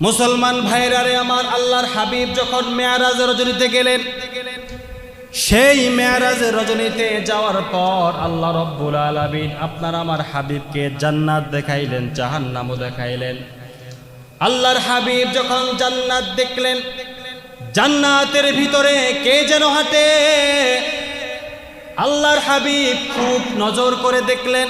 মুসলমান ভাইরারে আমার আল্লাহর হাবিব যখন মেয়ারাজ রজনীতে গেলেন, সেই মেয়ারাজের রজনীতে যাওয়ার পর আল্লাহ রব্বুল আলামিন আপনার আমার হাবিবকে জান্নাত দেখাইলেন, জাহান্নামও দেখাইলেন। আল্লাহর হাবিব যখন জান্নাত দেখলেন, জান্নাতের ভিতরে কে যেন হাঁটে, আল্লাহর হাবিব খুব নজর করে দেখলেন।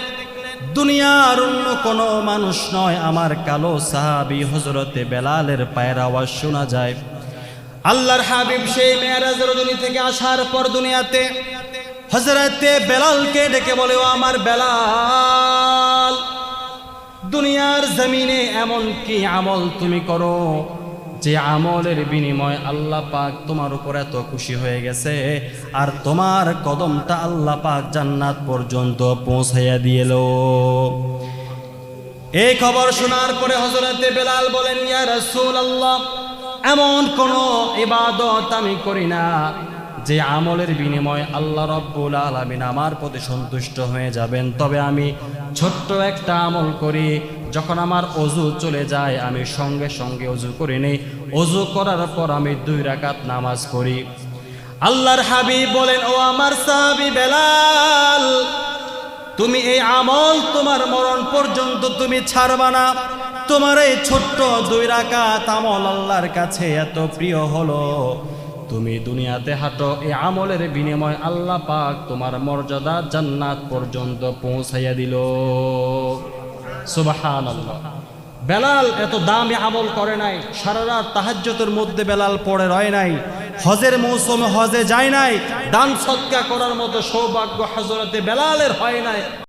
দুনিয়ার অন্য কোনো মানুষ নয়, আমার কালো সাহাবি হজরতে বেলালের পায়ের আওয়াজ শোনা যায়। আল্লাহর হাবিব সেই মেয়ারাজ রজনী থেকে আসার পর দুনিয়াতে হজরতে বেলালকে ডেকে বলে আমার বেলাল, দুনিয়ার জমিনে এমন কি আমল তুমি করো? যে আমলের বিনিময় আল্লাহ পাক তোমার উপর এত খুশি হয়ে গেছে, আর তোমার কদমটা আল্লাহ পাক জান্নাত পর্যন্ত পৌঁছাইয়া দিয়েল। এই খবর শোনার পরে হজরতে বেলাল বলেন, ইয়া রাসূল আল্লাহ এমন কোনো ইবাদত আমি করি না। যে আমলের বিনিময় আল্লাহ রব্বুল আলামিন আমার প্রতি সন্তুষ্ট হয়ে যাবেন, তবে আমি ছোট্ট একটা আমল করি, যখন আমার অজু চলে যায়, আমি সঙ্গে সঙ্গে অজু করি নেই। অজু করার পর আমি দুই রাকাত নামাজ পড়ি। আল্লাহর হাবিব বলেন, ও আমার সাহাবী বেলাল, তুমি এই আমল তোমার মরণ পর্যন্ত তুমি ছাড়বা না। তোমার এই ছোট্ট দুই রাকাত আমল আল্লাহর কাছে এত প্রিয় হলো। তুমি দুনিয়াতে হাঁটো এই আমলের বিনিময় আল্লাহ পাক তোমার মর্যাদা জান্নাত পর্যন্ত পৌঁছাইয়া দিল। সুবাহান বেলাল এত দামি আমল করে নাই, সারা রাত তাহাজ্যতের মধ্যে বেলাল পড়ে রয় নাই, হজের মৌসুমে হজে যায় নাই, দান সৎকা করার মতো সৌভাগ্য হজরতে বেলালের হয় নাই।